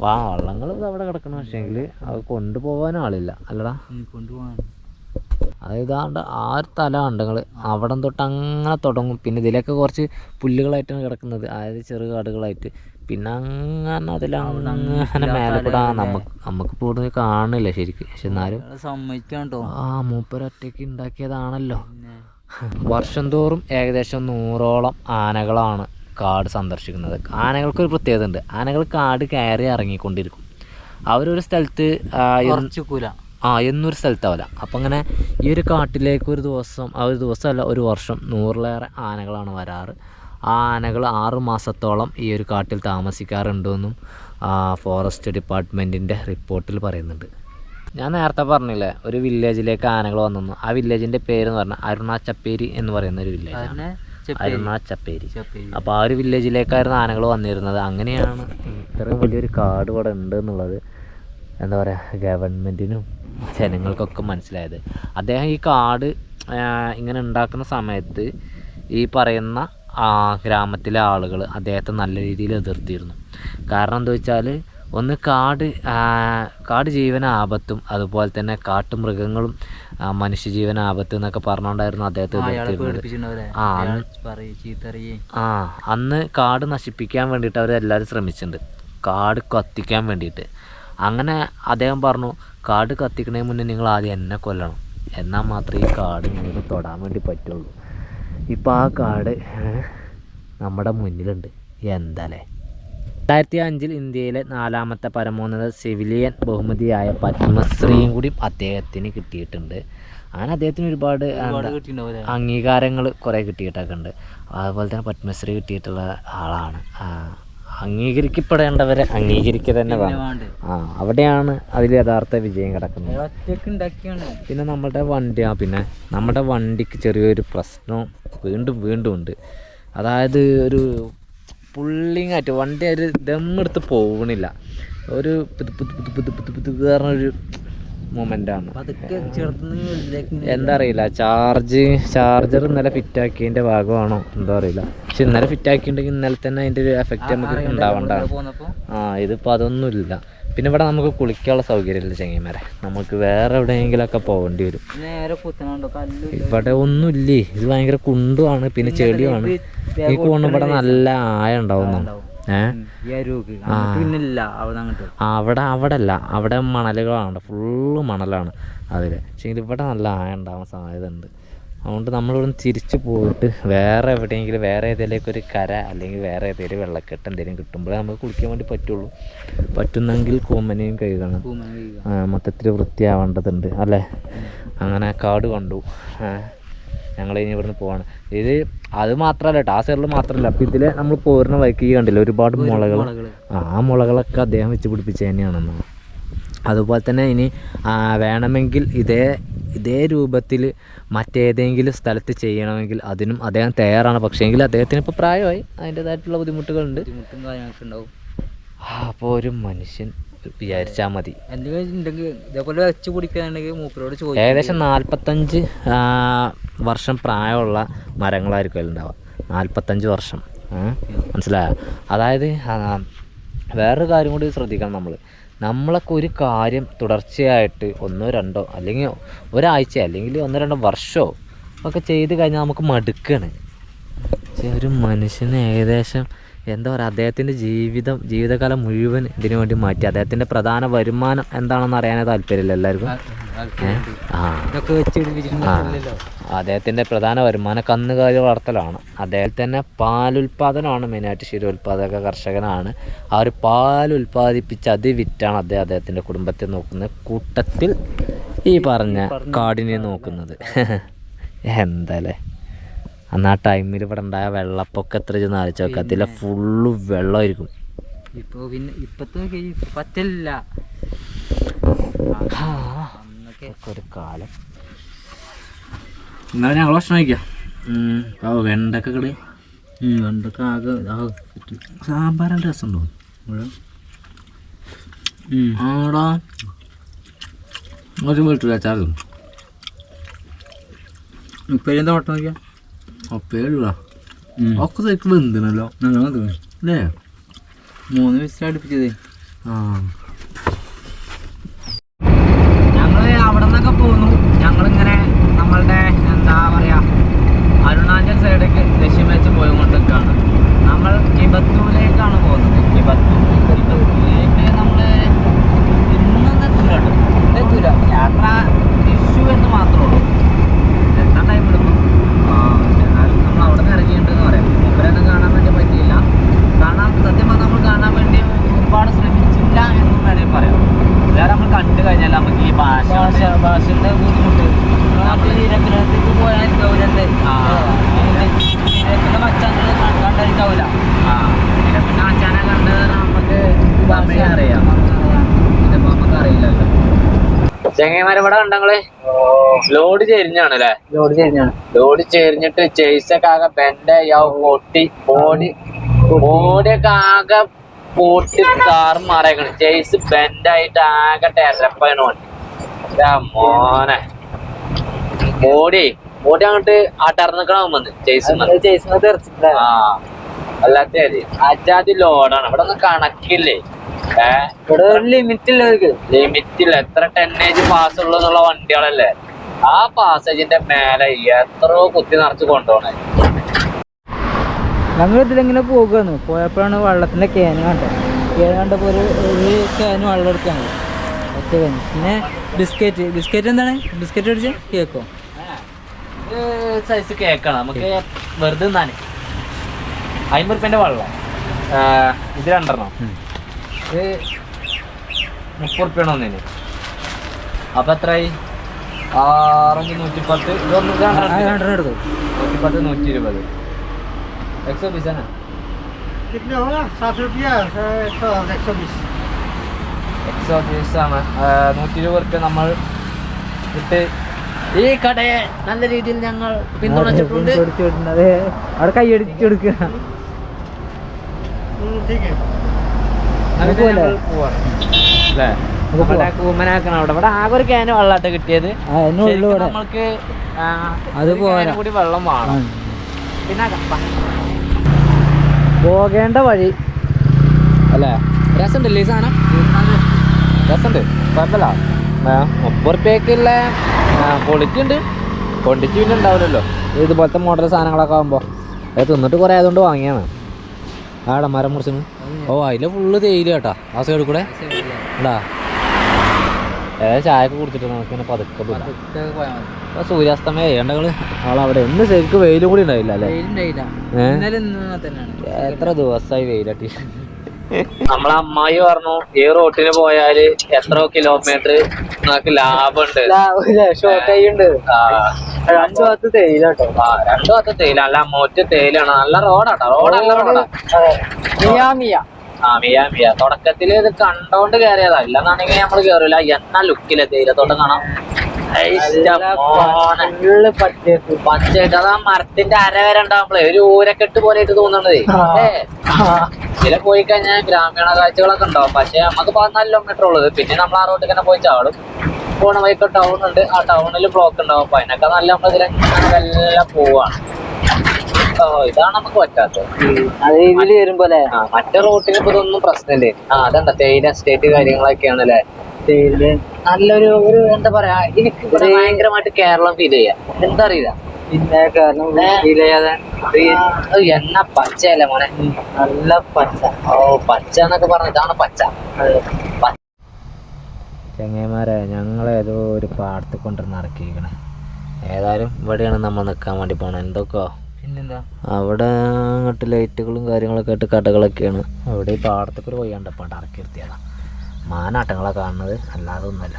വാ വള്ളങ്ങൾ അവിടെ കിടക്കണം പക്ഷേങ്കിൽ അത് കൊണ്ടുപോകാൻ ആളില്ല. അല്ലടാ. കൊണ്ടുപോകാൻ. അത് ഇതാണ്ട് ആ ഒരു തല ഉണ്ടെങ്കിൽ അവിടെ തൊട്ട് അങ്ങനെ തുടങ്ങും. പിന്നെ ഇതിലൊക്കെ കുറച്ച് പുല്ലുകളായിട്ടാണ് കിടക്കുന്നത്. അതായത് ചെറു കാടുകളായിട്ട്. പിന്നെ അങ്ങനെ അതിലങ്ങനെ മേലെ കൂടെ നമുക്ക് നമുക്ക് കൂടുതൽ കാണില്ല ശരിക്കും. പക്ഷെ എന്നാലും സമ്മതിക്കണം കേട്ടോ ആ മൂപ്പര് ഒറ്റയ്ക്ക് ഉണ്ടാക്കിയതാണല്ലോ. [laughs] വർഷം തോറും ഏകദേശം നൂറോളം ആനകളാണ് കാട് സന്ദർശിക്കുന്നത്. ആനകൾക്കൊരു പ്രത്യേകത ഉണ്ട് ആനകൾ കാട് കയറി ഇറങ്ങിക്കൊണ്ടിരിക്കും. അവരൊരു സ്ഥലത്ത് ആ എന്നൊരു സ്ഥലത്താവില്ല. അപ്പം അങ്ങനെ ഈ ഒരു കാട്ടിലേക്ക് ഒരു ദിവസം ആ ഒരു ദിവസമല്ല ഒരു വർഷം നൂറിലേറെ ആനകളാണ് വരാറ്. ആ ആനകൾ ആറ് മാസത്തോളം ഈ ഒരു കാട്ടിൽ താമസിക്കാറുണ്ടെന്നും ഫോറസ്റ്റ് ഡിപ്പാർട്ട്മെന്റിന്റെ റിപ്പോർട്ടിൽ പറയുന്നുണ്ട്. ഞാൻ നേരത്തെ പറഞ്ഞില്ലേ ഒരു വില്ലേജിലേക്ക് ആനകൾ വന്നു ആ വില്ലേജിന്റെ പേര് എന്ന് പറഞ്ഞാൽ അരുണാചപ്പേരി എന്ന് പറയുന്ന ഒരു വില്ലേജ് അതിനെ അരുണാചപ്പേരി അപ്പോൾ ആ ഒരു വില്ലേജിലേക്കായിരുന്നു ആനകൾ വന്നിരുന്നത്. അങ്ങനെയാണ് ഇത്രയും വലിയൊരു കാട് ഇവിടെ ഉണ്ട് എന്നുള്ളത് എന്താ പറയുക ഗവൺമെന്റിനും ജനങ്ങൾക്കൊക്കെ മനസ്സിലായത്. അദ്ദേഹം ഈ കാട് ഇങ്ങനെ ഉണ്ടാക്കുന്ന സമയത്ത് ഈ പറയുന്ന ആ, ഗ്രാമത്തിലെ ആളുകൾ അദ്ദേഹത്തെ നല്ല രീതിയിൽ എതിർത്തിരുന്നു. കാരണം എന്താ വെച്ചാൽ ഒന്ന് കാട് കാട് ജീവന ആപത്തും അതുപോലെ തന്നെ കാട്ടുമൃഗങ്ങളും മനുഷ്യ മനുഷ്യജീവന ആപത്തും എന്നൊക്കെ പറഞ്ഞുകൊണ്ടായിരുന്നു അദ്ദേഹത്തെ ആ, ആ അന്ന് കാട് നശിപ്പിക്കാൻ വേണ്ടിയിട്ട് അവരെല്ലാവരും ശ്രമിച്ചിട്ടുണ്ട്. കാട് കത്തിക്കാൻ വേണ്ടിയിട്ട്. അങ്ങനെ അദ്ദേഹം പറഞ്ഞു കാട് കത്തിക്കണേ മുന്നേ നിങ്ങൾ ആദ്യം എന്നെ കൊല്ലണം. എന്നാൽ മാത്രമേ ഈ കാട് നിങ്ങൾക്ക് തൊടാൻ വേണ്ടി പറ്റുള്ളൂ. ഇപ്പോൾ ആ കാട് നമ്മുടെ മുന്നിലുണ്ട്. എന്താലേ? രണ്ടായിരത്തി അഞ്ചിൽ ഇന്ത്യയിലെ നാലാമത്തെ പരമോന്നത സിവിലിയൻ ബഹുമതിയായ പത്മശ്രീയും കൂടി അദ്ദേഹത്തിന് കിട്ടിയിട്ടുണ്ട്. അങ്ങനെ അദ്ദേഹത്തിന് ഒരുപാട് അംഗീകാരങ്ങൾ കുറേ കിട്ടിയിട്ടൊക്കെ ഉണ്ട്. അതുപോലെ തന്നെ പത്മശ്രീ കിട്ടിയിട്ടുള്ള ആളാണ്. അംഗീകരിക്കപ്പെടേണ്ടവരെ അംഗീകരിക്കുക തന്നെ വേണം? ആ അവിടെയാണ് അതിൽ യഥാർത്ഥ വിജയം കിടക്കുന്നത്. പിന്നെ നമ്മുടെ വണ്ടി ആ പിന്നെ നമ്മുടെ വണ്ടിക്ക് ചെറിയൊരു പ്രശ്നം വീണ്ടും വീണ്ടും ഉണ്ട്. അതായത് ഒരു പുള്ളിങ് ആയിട്ട് വണ്ടി ഒരു ദമ്മെടുത്ത് പോകണില്ല ഒരു പുതു പുതു പുതു പുതു പുതു പുതു പറഞ്ഞൊരു മൊമെന്റാണ് ആണ്. എന്താ അറിയില്ല. ചാർജ് ചാർജർ ഇന്നലെ ഫിറ്റാക്കിയതിന്റെ ഭാഗമാണോ? എന്താ അറിയില്ല. പക്ഷെ ഇന്നലെ ഫിറ്റാക്കിയിട്ടുണ്ടെങ്കിൽ ഇന്നലെ തന്നെ അതിന്റെ ഒരു എഫക്റ്റ് നമുക്ക് ഉണ്ടാവണ്ട. ആ ഇതിപ്പോ അതൊന്നുമില്ല. പിന്നെ ഇവിടെ നമുക്ക് കുളിക്കാനുള്ള സൗകര്യമില്ല ചെങ്ങന്മാരെ നമുക്ക് വേറെ എവിടെയെങ്കിലുമൊക്കെ പോകേണ്ടി വരും. ഇവിടെ ഒന്നും ഇല്ലേ? ഇവിടെ ഒന്നുമില്ലേ? ഇത് ഭയങ്കര കുണ്ടുമാണ് പിന്നെ ചെടിയുമാണ് ഈ കോണ് ഇവിടെ നല്ല ആയ ഉണ്ടാവുന്നു. അവിടെ അവിടെ അല്ല അവിടെ മണലുകളാണ് ഫുള്ള് മണലാണ് അതിൽ പക്ഷേ ഇവിടെ നല്ല ആയ ഉണ്ടാവാൻ സാധ്യത ഉണ്ട് അതുകൊണ്ട് നമ്മളിവിടെ തിരിച്ചു പോയിട്ട് വേറെ എവിടെയെങ്കിലും വേറെ ഏതെങ്കിലും ഒരു കര അല്ലെങ്കിൽ വേറെ ഏതെങ്കിലും വെള്ളക്കെട്ട് എന്തെങ്കിലും കിട്ടുമ്പോഴേ നമുക്ക് കുളിക്കാൻ വേണ്ടി പറ്റുള്ളൂ. പറ്റുന്നെങ്കിൽ കൂമനെയും കഴുകണം. മൊത്തത്തിൽ വൃത്തിയാവേണ്ടതുണ്ട്. അല്ലേ? അങ്ങനെ കാട് കണ്ടു. ഞങ്ങൾ ഇനി ഇവിടുന്ന് പോവാണ്. ഇത് അത് മാത്രമല്ല കേട്ടോ ആ സൈഡിൽ മാത്രമല്ല അപ്പം ഇതിൽ നമ്മൾ പോരുന്ന വഴിക്ക് ഈ കണ്ടില്ല ഒരുപാട് മുളകൾ ആ മുളകളൊക്കെ അദ്ദേഹം വെച്ച് പിടിപ്പിച്ച തന്നെയാണെന്ന്. അതുപോലെ തന്നെ ഇനി വേണമെങ്കിൽ ഇതേ ഇതേ രൂപത്തിൽ മറ്റേതെങ്കിലും സ്ഥലത്ത് ചെയ്യണമെങ്കിൽ അതിനും അദ്ദേഹം തയ്യാറാണ്. പക്ഷേ എങ്കിൽ അദ്ദേഹത്തിന് ഇപ്പോൾ പ്രായമായി. അതിന്റേതായിട്ടുള്ള ബുദ്ധിമുട്ടുകളുണ്ട്. അപ്പോൾ ഒരു മനുഷ്യൻ വിചാരിച്ചാൽ മതി. ഏകദേശം നാൽപ്പത്തഞ്ച് വർഷം പ്രായമുള്ള മരങ്ങളായിരിക്കും അതിലുണ്ടാവുക. നാൽപ്പത്തഞ്ച് വർഷം. മനസ്സിലായ? അതായത് വേറൊരു കാര്യം കൂടി ശ്രദ്ധിക്കണം നമ്മൾ നമ്മളൊക്കെ ഒരു കാര്യം തുടർച്ചയായിട്ട് ഒന്നോ രണ്ടോ അല്ലെങ്കിൽ ഒരാഴ്ച അല്ലെങ്കിൽ ഒന്നോ രണ്ടോ വർഷമോ ഒക്കെ ചെയ്ത് കഴിഞ്ഞാൽ നമുക്ക് മടുക്കാണ്. ഒരു മനുഷ്യന് ഏകദേശം എന്താ പറയുക അദ്ദേഹത്തിന്റെ ജീവിതം ജീവിതകാലം മുഴുവൻ ഇതിനു വേണ്ടി മാറ്റി. അദ്ദേഹത്തിന്റെ പ്രധാന വരുമാനം എന്താണെന്ന് അറിയാനേ താല്പര്യമില്ല എല്ലാവർക്കും? ആ അദ്ദേഹത്തിന്റെ പ്രധാന വരുമാനം കന്നുകാലി വളർത്തലാണ്. അദ്ദേഹത്തിന്റെ പാലുൽപാദനമാണ് മെയിനായിട്ട് ക്ഷീരോത്പാദക കർഷകനാണ്. ആ ഒരു പാൽ ഉൽപാദിപ്പിച്ച് അത് വിറ്റാണ് അദ്ദേഹം അദ്ദേഹത്തിന്റെ കുടുംബത്തെ നോക്കുന്നത്. കൂട്ടത്തിൽ ഈ പറഞ്ഞ കാടിനെ നോക്കുന്നത്. [laughs] എന്താല്ലേ? അന്ന് ആ ടൈമിൽ ഇവിടെ ഉണ്ടായ വെള്ളപ്പൊക്കം എത്ര ചെന്ന് ആലോചിച്ച് നോക്കുക അതിലെ ഫുള്ള് വെള്ളമായിരിക്കും. ഇപ്പൊ പിന്നെ ഇപ്പത്തെ പറ്റില്ല ഒരു കാലം. എന്നാലും ഞങ്ങൾ ഭക്ഷണം കഴിക്കാം? വെണ്ടക്ക കടി വെണ്ടക്ക ആകെ സാമ്പാറിന്റെ രസമുണ്ടോ? ആടാ. ഒരു വീട്ടിൽ അച്ചാറും ഇപ്പഴെന്താ ഓട്ടം നോക്കിയാ ഒപ്പേടുക ഒക്കെ ശരിക്കും വെന്തിനല്ലോ അല്ലേ മൂന്ന് വയസ്സിൽ അടുപ്പിച്ചത് ആ ഞങ്ങൾ അവിടെ നിന്നൊക്കെ പോന്നു ഞങ്ങളിങ്ങനെ നമ്മളുടെ എന്താ പറയാ അരുണാചൽ സൈഡേക്ക് ലക്ഷ്യം വെച്ച് പോയിക്കൊണ്ടിരിക്കുകയാണ് നമ്മൾ കിബത്തൂരിലേക്കാണ് പോകുന്നത് കിബത്തു കിബത്തൂരിലേക്ക് നമ്മൾ ഇന്നൊന്നും എത്തില്ല കേട്ടോ ഇന്ന് എത്തൂല യാത്ര ഇഷ്യൂ എന്ന് മാത്രമേ ഉള്ളൂ എത്താൻ ടൈം എടുക്കും ആ, പക്ഷേ എന്നാലും നമ്മൾ അവിടെ നിന്ന് ഇറങ്ങിയിട്ടുണ്ടെന്ന് പറയാം മൂപ്പരൊന്നും കാണാൻ വേണ്ടി പറ്റിയില്ല കാണാൻ സത്യം പറഞ്ഞാൽ നമ്മൾ കാണാൻ വേണ്ടി ഒരുപാട് ശ്രമിച്ചില്ല എന്നും വേണമെങ്കിൽ പറയാം വേറെ നമ്മൾ കണ്ടു കഴിഞ്ഞാൽ നമുക്ക് ഈ ഭാഷ ഭാഷയുടെ ബുദ്ധിമുട്ട് നമ്മൾ നിരത്തിലേക്ക് പോയാൽ ഗൗരവത്തെ നിരത്തിലെ മച്ചാനെ കണ്ടിട്ടാവില്ല ആ നിരത്തിലെ മച്ചാനെ കണ്ടത് നമുക്ക് ഭാഷ അറിയാം ഇതിപ്പോൾ നമുക്ക് അറിയില്ലല്ലോ ഉണ്ടെങ്കിൽ ലോഡ് ചെരിഞ്ഞാണ് അല്ലേ ലോഡ് ചെരിഞ്ഞാണ്. ലോഡ് ചെരിഞ്ഞിട്ട് ചേസൊക്കെ ആകെ ബെൻഡാവും പൊട്ടി ബോഡി ബോഡിയൊക്കെ ആകെ പൊട്ടി കാറ് മാറിയേക്കണ്. ചേസ് ബെൻഡായിട്ട് ആകെ ടെരപ്പാണ് മോനെ. ബോഡി ബോഡി അങ്ങോട്ട് ആട്ടർന്നിക്കണം വന്ന് ചേസ് തെറിച്ചിട്ടുണ്ടായിരുന്നു ആ അല്ലാത്ത അജാതി ലോഡാണ്. ഇവിടെ ഒന്നും കണക്കില്ലേ? ഇവിടെ ഒരു ലിമിറ്റ് ഇല്ലവർക്ക് ലിമിറ്റ് ഇല്ല. എത്ര ടെന്നേജ് പാസ് ഉള്ളതെന്നുള്ള വണ്ടികളല്ലേ? ആ പാസേജിന്റെ മേലെ എത്രയോ കുത്തി നിറച്ച് കൊണ്ടുപോണേ. ഞങ്ങൾ ഇതിലിങ്ങനെ പോകുന്നു പോയപ്പോഴാണ് വെള്ളത്തിന്റെ ക്യാൻ കണ്ടത്. ക്യാൻ കണ്ടപ്പോൾ ഒരു ഒരു ക്യാൻ വെള്ളം എടുക്കാൻ ഒറ്റ ക്യാൻ പിന്നെ ബിസ്ക്കറ്റ് ബിസ്ക്കറ്റ് എന്താണ്? ബിസ്ക്കറ്റ് അടിച്ച് കേക്കോ സൈസ് കേക്കാണ് നമുക്ക് വെറുതെ തിന്നാന്. അമ്പത് റുപ്യന്റെ വെള്ളം. ഇത് രണ്ടെണ്ണം. ഇത് മുപ്പത് റുപ്യാണ് ഒന്നിന് അപ്പൊ എത്രയായി ആറഞ്ച് നൂറ്റിപ്പത്ത് ഇതൊന്ന് രണ്ടെണ്ണം എടുത്തു നൂറ്റിപ്പത്ത് നൂറ്റി ഇരുപത് എക്സോ ബീസാണ് कितने होगा सात रुपया एक सौ एक सौ बीस എക്സോ ബീസാണ് നൂറ്റി ഇരുപത് റുപ്യ നമ്മൾ ഇട്ട് ഈ കടയെ നല്ല രീതിയിൽ ഞങ്ങൾ പിന്തുണച്ചിട്ടുണ്ട് അത് അവിടെ കൈയടിച്ചു കൊടുക്കുക നമ്മുടെ കൂമനാക്കണം അവിടെ. ഇവിടെ ആകെ ഒരു ക്യാന് വെള്ളാട്ട കിട്ടിയത്. നമ്മൾക്ക് അത് കൂടി വെള്ളം വേണം. പിന്നെ പോകേണ്ട വഴി. അല്ലേ? രസമുണ്ടല്ലേ ഈ സാധനം? രസമുണ്ട്. കുഴപ്പമില്ല. മുപ്പത് റുപ്യക്കുള്ള പൊളിറ്റി ഉണ്ട്. പൊണ്ടിച്ച് പിന്നെ ഉണ്ടാവില്ലല്ലോ. ഇതുപോലത്തെ മോഡൽ സാധനങ്ങളൊക്കെ ആകുമ്പോൾ അത് തിന്നിട്ട് കുറേ ആയതുകൊണ്ട് വാങ്ങിയാണ് ആടെ മരം മുറിച്ചിന് ഓ അതിൽ ഫുള്ള് തേയില കേട്ടാ. ആ സൈഡിൽ കൂടെ? ഉണ്ടാ ഏതായാലും ചായ കുടിച്ചിട്ട് നമുക്ക് ഇങ്ങനെ പതുക്കെ പോകാം ഇപ്പൊ സൂര്യാസ്തമയം ചെയ്യണ്ടങ്ങൾ ആളവിടെ ഇന്ന് ശരിക്കും വെയിലും കൂടി ഉണ്ടായില്ല അല്ലേ? ഇന്നലെ എത്ര ദിവസമായി വെയിലട്ടി നമ്മളെ അമ്മായി പറഞ്ഞു ഈ റോട്ടിന് പോയാൽ എത്ര കിലോമീറ്റർ നമുക്ക് ലാഭമുണ്ട്? ആ, രണ്ടു ഭാഗത്ത് തേയില ആ, രണ്ടു ഭാഗത്ത് തേയില. അല്ല മോറ്റ് തേയിലാണ് നല്ല റോഡാട്ടോ. റോഡ് നല്ല റോഡാ. ആ മിയ മിയ. തുടക്കത്തിൽ ഇത് കണ്ടോണ്ട് കയറിയതാ ഇല്ലെന്നാണെങ്കിൽ നമ്മൾ കേറില്ല എന്നാ ലുക്കില്ല തേയില തോട്ടം കാണാം? പച്ചയായിട്ട് അത് മരത്തിന്റെ അര വരെ ഉണ്ടാവുമ്പളേ ഒരു ഊരക്കെട്ട് പോലെ ആയിട്ട് തോന്നണത് ചില ഇതിലെ പോയി കഴിഞ്ഞാൽ ഗ്രാമീണ കാഴ്ചകളൊക്കെ ഉണ്ടാവും. പക്ഷെ നമുക്ക് പതിനാല് കിലോമീറ്റർ ഉള്ളത്. പിന്നെ നമ്മൾ ആ റോട്ടിൽ തന്നെ പോയി ചാടും. പോണ വഴിക്ക് ടൗൺ ഉണ്ട്. ആ ടൗണിൽ ബ്ലോക്ക് ഉണ്ടാവും. അപ്പൊ അതിനൊക്കെ നല്ല നമ്മൾ ഇതിലെല്ലാം പോവാണ്. ഇതാണ് നമുക്ക് പറ്റാത്തത്. മറ്റേ റോട്ടിന് ഇപ്പൊ ഇതൊന്നും പ്രശ്നമില്ലേ. ആ അതെന്താ തേയില എസ്റ്റേറ്റ് കാര്യങ്ങളൊക്കെയാണ് അല്ലേ നല്ലൊരു ഒരു എന്താ പറയാ എനിക്ക് ഇവിടെ ഭയങ്കരമായിട്ട് കേരളം ഫീൽ ചെയ്യാം. എന്താ അറിയില്ല പിന്നെ കാരണം ഫീൽ ചെയ്യാതെ എണ്ണ പച്ചയല്ലേ മോനെ? നല്ല പച്ച. ഓ പച്ച എന്നൊക്കെ പറഞ്ഞ ഇതാണ് പച്ച. ചെങ്ങന്മാരെ ഏതോ ഒരു പാടത്ത് കൊണ്ടുവന്ന് ഇറക്കിയിരിക്കണേ ഏതായാലും ഇവിടെയാണ് നമ്മൾ നിൽക്കാൻ വേണ്ടി പോണത് എന്തൊക്കെയോ പിന്നെന്താ? അവിടെ അങ്ങോട്ട് ലൈറ്റുകളും കാര്യങ്ങളൊക്കെ ആയിട്ട് കടകളൊക്കെയാണ്. അവിടെ ഈ പാടത്തൊക്കെ ഒരു വയ്യാണ്ട് പാട്ട് ഇറക്കി നിർത്തിയതാ. മാനാട്ടങ്ങളെ കാണുന്നത്. അല്ലാതെ ഒന്നുമല്ല.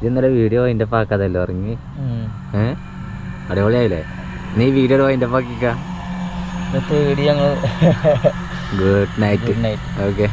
ഇത് ഇന്നലെ വീഡിയോ അതിന്റെ പാക്കാതല്ലോ ഇറങ്ങി ഏഹ് അടിപൊളിയായില്ലേ? നീ വീഡിയോ അതിന്റെ പാക്കിക്ക good night good night okay